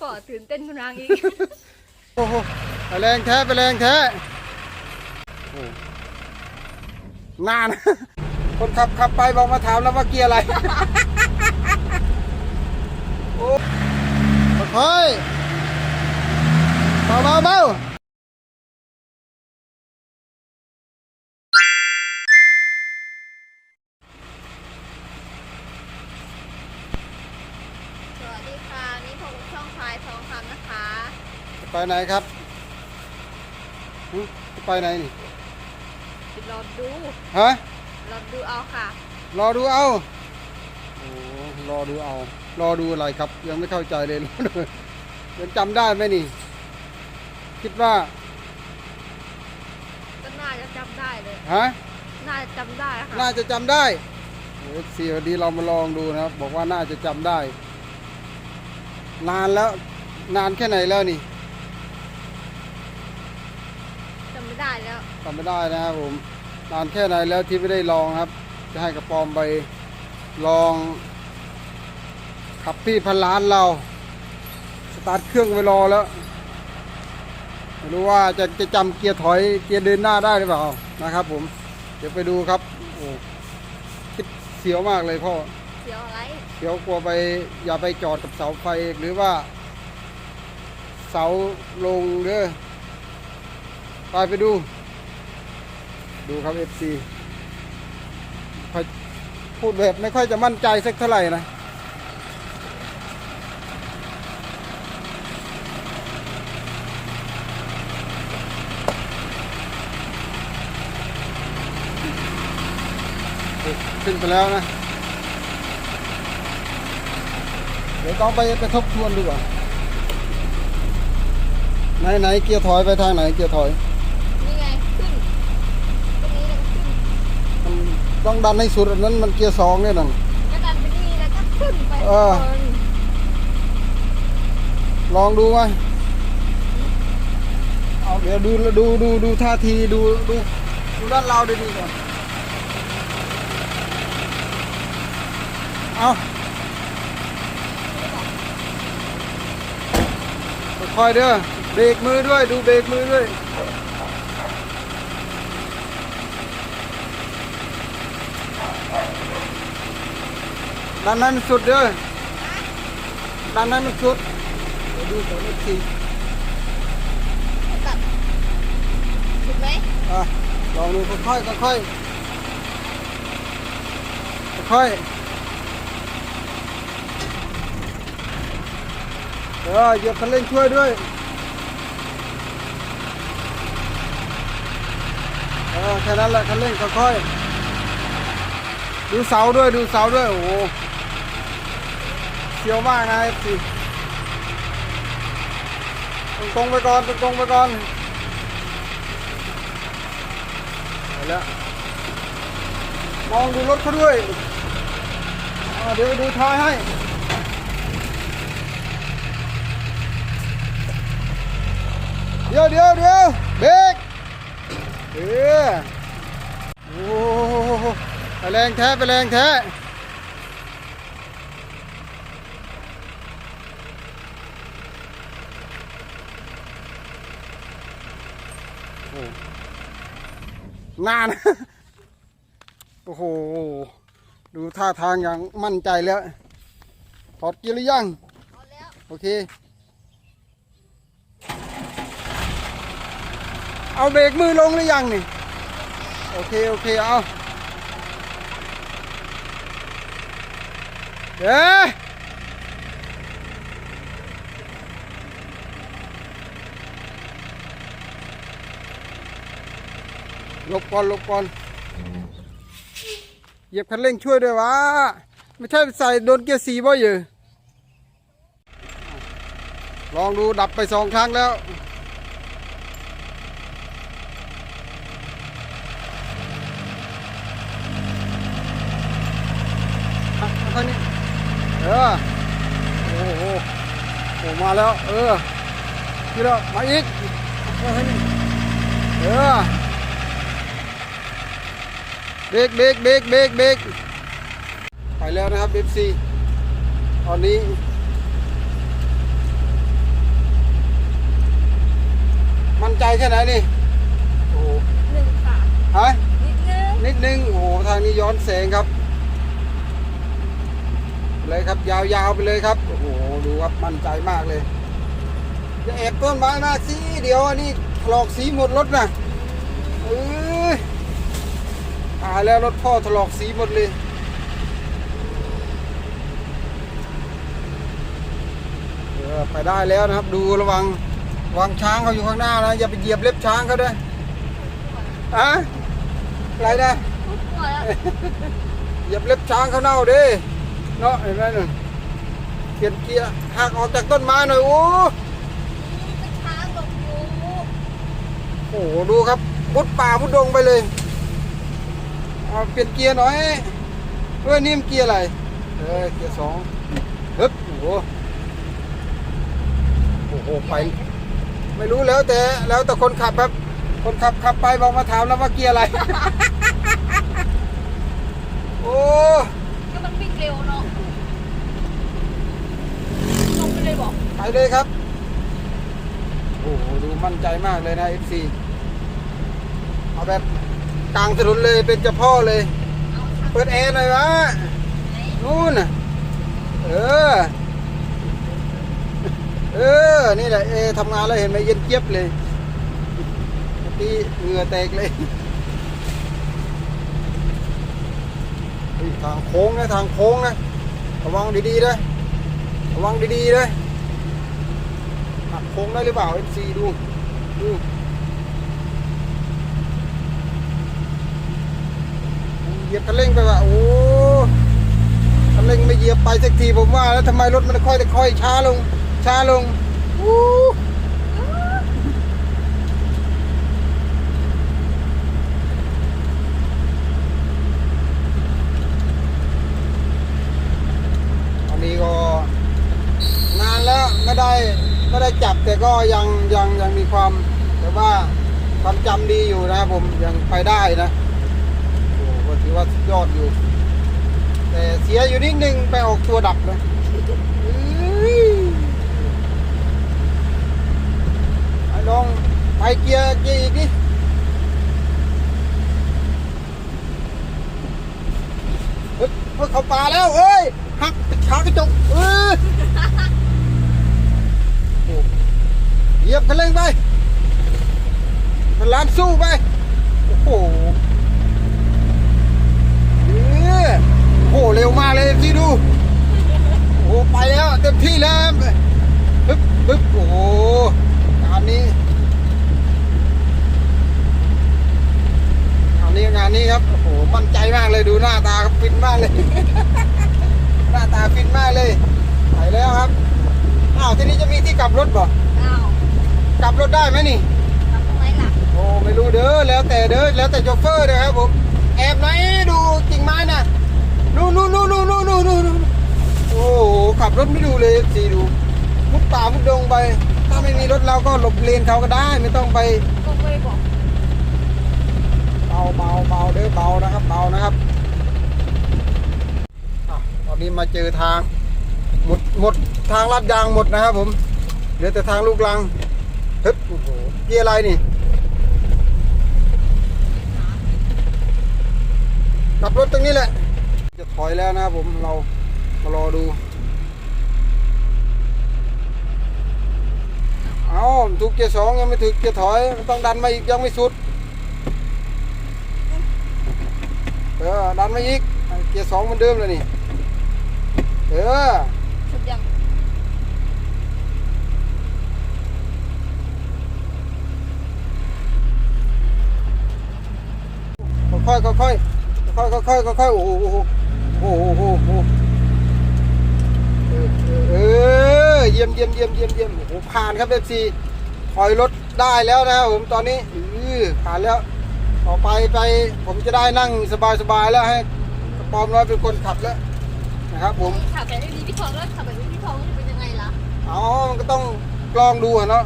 ปอตื่นเต้นคุนางอีก โอ้โหไปแรงแท้ไปแรงแท้นาน คนขับขับไปบอกมาถามแล้วว่าเกียร์อะไรโอ้ค่อยเบาเบาเบา ค่ะนี่พบกับช่องพายทองคำนะคะจะไปไหนครับหึจะไปไหนนี่รอดู ฮะ รอดูเอาค่ะ รอดูเอาโอ้รอดูเอา รอดูอะไรครับ ยังไม่เข้าใจเลย ยังจำได้ไหมนี่ คิดว่า ก็น่าจะจำได้เลย ฮะ น่าจะจำได้ค่ะ น่าจะจำได้เอฟซีวันนี้เรามาลองดูนะครับ บอกว่าน่าจะจำได้ นานแล้วนานแค่ไหนแล้วนี่จำไม่ได้แล้วจำไม่ได้นะครับผม นานแค่ไหนแล้วที่ไม่ได้ลองครับ จะให้กระปอมไปลอง ขับที่พันล้านเรา สตาร์ทเครื่องไปรอแล้วไม่รู้ว่าจะจะจำเกียร์ถอยเกียร์เดินหน้าได้หรือเปล่านะครับ ผม เดี๋ยวไปดูครับโอ้คิดเสียวมากเลยพ่อ เสียวอะไรเดี๋ยวกลัวไปอย่าไปจอดกับเสาไฟหรือว่า เสาลงเด้อไปไปดู ดูครับ FC ค่อยพูดแบบไม่ค่อยจะมั่นใจสักเท่าไหร่นะขึ้นไปแล้วนะ เดี๋ยวต้องไปไปทบทวนดูก่อนไหนไหนเกียร์ถอยไปทางไหนเกียร์ถอยนี่ไงขึ้นตรงนี้แล้วก็ขึ้นมันต้องดันให้สุดอันนั้นมันเกียร์สองเนี่ยนั่นก็ดันไปนี่แล้วก็ขึ้นไปเออข้างบนลองดูไหมเอาเดี๋ยวดูดูดูดูท่าทีดูดูดูด้านเราดีดีๆก่อนเอา ค่อยๆเด้อเบรกมือด้วยดูเบรกมือด้วยดันให้มันสุดเด้อดันให้มันสุดเดี๋ยวดูก่อนอีกทีตัดถูกไหมอะลองดูค่อยๆค่อยๆค่อยๆ เออเหยียบคันเร่งช่วยด้วยเออแค่นั้นแหละคันเร่งค่อยๆดูเสาด้วยดูเสาด้วยโอ้โหเสียวมากนะเอฟซีตรงไปก่อนตรงไปก่อนไปแล้วมองดูรถเขาด้วยเดี๋ยวดูท้ายให้ เดี๋ยวเดี๋ยวเดี๋ยวเบรกเออโอ้โหไปแรงแท้ไปแรงแท้โอ้นาน โอ้โห ดูท่าทางอย่างมั่นใจแล้ว ถอดเกียร์หรือยังเอาแล้วโอเค เอาเบรกมือลงหรือยังนี่ โอเค โอเค เอาเด้หลบก่อนลบก่อนเหยียบคันเร่งช่วยด้วยวะ ไม่ใช่ใส่โดนเกียร์สีบ่อยู่ลองดูดับไปสองครั้งแล้ว เาเนี่ยเออโอ้โหโอ้มาแล้ว เออพี่ล้วมาอีกเออเบรกเบรกเบรกเบรกเบรกไปแล้วนะครับเบฟซีตอนนี้มันใจแค่ไหนนี่โอ้หนึ่งค่ะฮะนิดนึงนิดนึงโอ้ทางนี้ย้อนแสงครับ เลยครับ ยาวๆไปเลยครับโอ้โหดูครับมั่นใจมากเลยจะแอบต้นไม้มาสิเดี๋ยวอันนี้ถลอกสีหมดรถนะเอ้ยตายแล้วรถพ่อถลอกสีหมดเลยเออไปได้แล้วนะครับ ดูระวังระวังช้างเขาอยู่ข้างหน้านะอย่าไปเหยียบเล็บช้างเขาด้วยอะอะไรนะทุกตัวแล้วเหยียบเล็บช้างเขาเน่าเด้ เนาะเห็นไหมหนึ่งเปลี่ยนเกียร์หักออกจากต้นไม้หน่อยโอ้เป็นช้างหลบอยู่โหดูครับมุดป่ามุดดงไปเลยเอาเปลี่ยนเกียร์หน่อยเฮ้ยนี่มันเกียร์อะไรเออเกียร์สองฮึบโอ้โหโอ้โหไป ไม่รู้แล้วแต่แล้วแต่คนขับครับ คนขับขับไปบอกมาถามแล้วว่าเกียร์อะไร โอ้ ก็มันวิ่งเร็วเนาะลงไปเลยบอก ไปเลยครับ โอ้โหดูมั่นใจมากเลยนะ FC เอาแบบกลางถนนเลยเป็นเจ้าพ่อเลย เปิดแอร์หน่อยวะนู่นน่ะเออ เออ นี่แหละเอทำงานแล้วเห็นไหมเย็นเจี๊ยบเลยเมื่อกี้เหงื่อแตกเลยเฮ้ยทางโค้งนะ ทางโค้งนะ ระวังดีๆนะระวังดีๆนะ หักโค้งได้หรือเปล่า FC ดูดูเหยียบคันเร่งไปว่ะโอ้คันเร่งไม่เหยียบไปสักทีผมว่า แล้วทำไมรถมันค่อยแต่ค่อยช้าลง ช้าลงอู้นนี้ก็นานแล้วไม่ได้ ได้จับแต่ก็ยังยังยังมีความแต่ว่าความจำดีอยู่นะครับผมยังไปได้นะโอ้ก็ถือว่าสุดยอดอยู่ แต่เสียอยู่นิดนึงไปออกตัวดับนะเอ้ยไอ้ลองไปเกียร์เกียร์อีกดิเฮ้ยเฮ้ยเขาป่าแล้วเอ้ยหักขากระจกเอ้ยโอ้ เหยียบคันเร่งไปมันลานสู้ไป โอ้โหเนี่ยโอ้โห เร็วมากเลยที่ดู โอ้โหไปแล้วเต็มที่แล้วปึ๊บปึ๊บโอ้โหงานนี้งานนี้งานนี้ครับ โอ้โห มั่นใจมากเลยดูหน้าตาฟินมากเลย หน้าตาฟินมากเลย ไปแล้วครับ อ้าว ทีนี้จะมีที่กลับรถบ่อ้า กลับรถได้ไหมนี่ เราไม่หลับโอ้ไม่รู้เด้อแล้วแต่เด้อแล้วแต่โชเฟอร์นะครับผมแอบไหนดูกิ่งไม้น่ะนู่นนู่นนู่นนู่นนู่นนู่นโอ้ขับรถไม่ดูเลยสีดูมุดป่ามุดดงไป ถ้าไม่มีรถเราก็หลบเลนเขาก็ได้ ไม่ต้องไปเบาเบาเบาเด้อเบานะครับเบานะครับตอนนี้มาเจอทางหมดหมดทางลาดยางหมดนะครับผมเหลือแต่ทางลูกลัง ฮึบโอ้โหเกียร์อะไรนี่กลับรถตรงนี้แหละ จะถอยแล้วนะครับผมเรามารอดู เอาถูกเกียร์สองยังไม่ถึงเกียร์ถอยมันต้องดันมาอีกยังไม่สุด เออดันมาอีก เกียร์สองเหมือนเดิมเลยนี่ เออ สุดยัง ค่อยๆค่อยๆค่อยๆค่อยๆค่อยๆโอ้โหโอ้โหโอ้โหโอ้โหเออเออเออเยี่ยมเยี่ยมเยี่ยมเยี่ยมเยี่ยมโอ้โหผ่านครับเอฟซีถอยรถได้แล้วนะครับผมตอนนี้เออผ่านแล้วต่อไปไปผมจะได้นั่งสบายๆแล้วให้กระปอมน้อยเป็นคนขับแล้วนะครับผมขับแบบนี้พี่ทองแล้วขับแบบนี้พี่ทองจะเป็นยังไงล่ะเอามันก็ต้องกลองดูอะเนาะ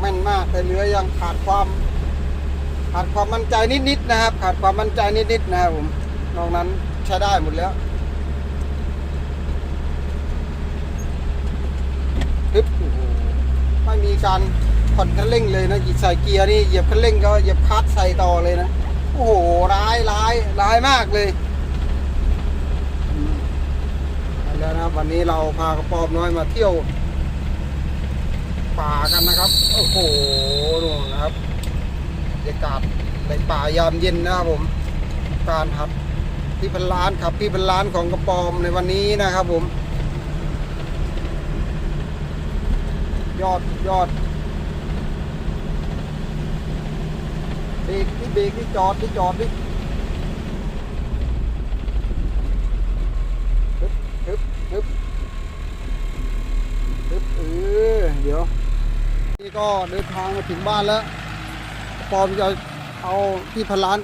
แม่นมากแต่เหลือยังขาดความ ขาดความมั่นใจนิดๆนะครับ ขาดความมั่นใจนิดๆนะครับผมนอกนั้นใช้ได้หมดแล้วการผ่อนคันเร่งเลยนะใส่เกียร์นี่เหยียบคันเร่งก็เหยียบคลัตช์ใส่ต่อเลยนะ โอ้โห ร้ายร้ายร้ายมากเลยอืมไปแล้วนะครับวันนี้เราพากระปอมน้อยมาเที่ยว ป่ากันนะครับ โอ้โหดูนะครับบรรยากาศในป่ายามเย็นนะครับผม การขับที่พันล้านขับที่พันล้านของกระปอมในวันนี้นะครับผม ยอดยอดเบรกที่เบรกที่จอดที่จอดที่ฮึบฮึบฮึบฮึบเออเดี๋ยว นี่ก็เดินทางมาถึงบ้านแล้ว ปอมจะเอาที่พันล้าน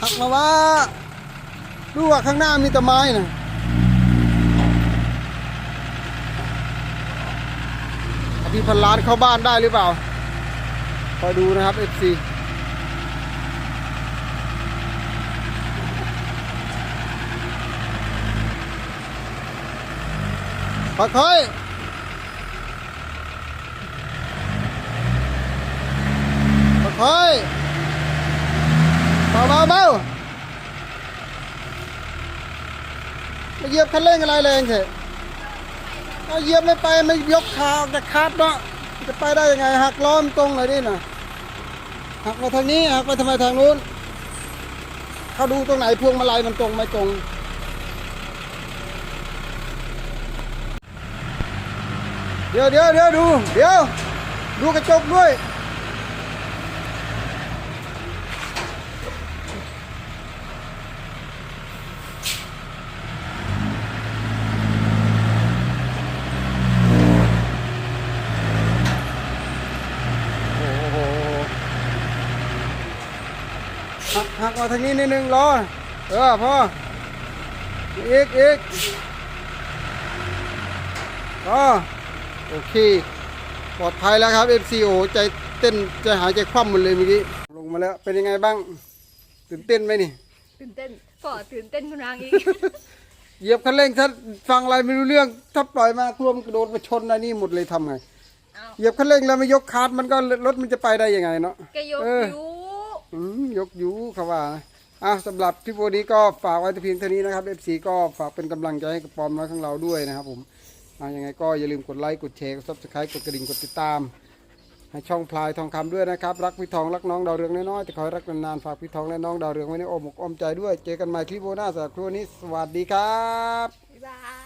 ทักมาว่าดูว่าข้างหน้ามีแตะไม้นะเอาพี่พันล้านเข้าบ้านได้หรือเปล่า คอยดูนะครับ FC ค่อยๆค่อยๆ เฮ้ยเบาเบาเบาไม่เหยียบคันเร่งอะไรแรงเถอะเอาเหยียบไม่ไปไม่ยกขาออกจากคาดเนาะจะไปได้ยังไงหักล้อมตรงเลยดิน่ะหักมาทางนี้หักไปทำไมทางนู้นเขาดูตรงไหนพวงมาลัยมันตรงไม่ตรงเดี๋ยวเดี๋ยวเดี๋ยวดู เดี๋ยว ดูกระจกด้วย โอ้โหหักหัก มาทางนี้นิดนึงรอเออพ่ออีกอีกรอโอเค ปลอดภัยแล้วครับ FCO ใจเต้นใจหายใจคว่ำหมดเลยเมื่อกี้ ลงมาแล้วเป็นยังไงบ้าง ตื่นเต้นไหมนี่ ตื่นเต้นก็ตื่นเต้นคุณนางอีก เหยียบคันเร่งถ้าฟังอะไรไม่รู้เรื่อง ถ้าปล่อยมาท่วมกระโดดมาชนอันนี้หมดเลยทำไงเอาเหยียบคันเร่งแล้วไม่ยกคาร์ดมันก็รถมันจะไปได้ยังไงเนาะแกยกเออยูอืม ยกยูเขาว่าอะสำหรับคลิปวันนี้ก็ฝากไว้แต่เพียงเท่านี้นะครับ FC ก็ฝากเป็นกำลังใจให้กับปอมน้อยของเราด้วยนะครับผมอะยังไงก็อย่าลืมกดไลค์กดแชร์กดซับสไครต์กดกระดิ่งกดติดตาม ให้ช่องพลายทองคำด้วยนะครับ รักพี่ทองรักน้องดาวเรืองน้อยๆแต่ขอให้รักนานๆฝากพี่ทองและน้องดาวเรืองไว้ในอ้อมอกอ้อมใจด้วย เจอกันใหม่คลิปโบหน้าสำหรับคลิปวันนี้สวัสดีครับ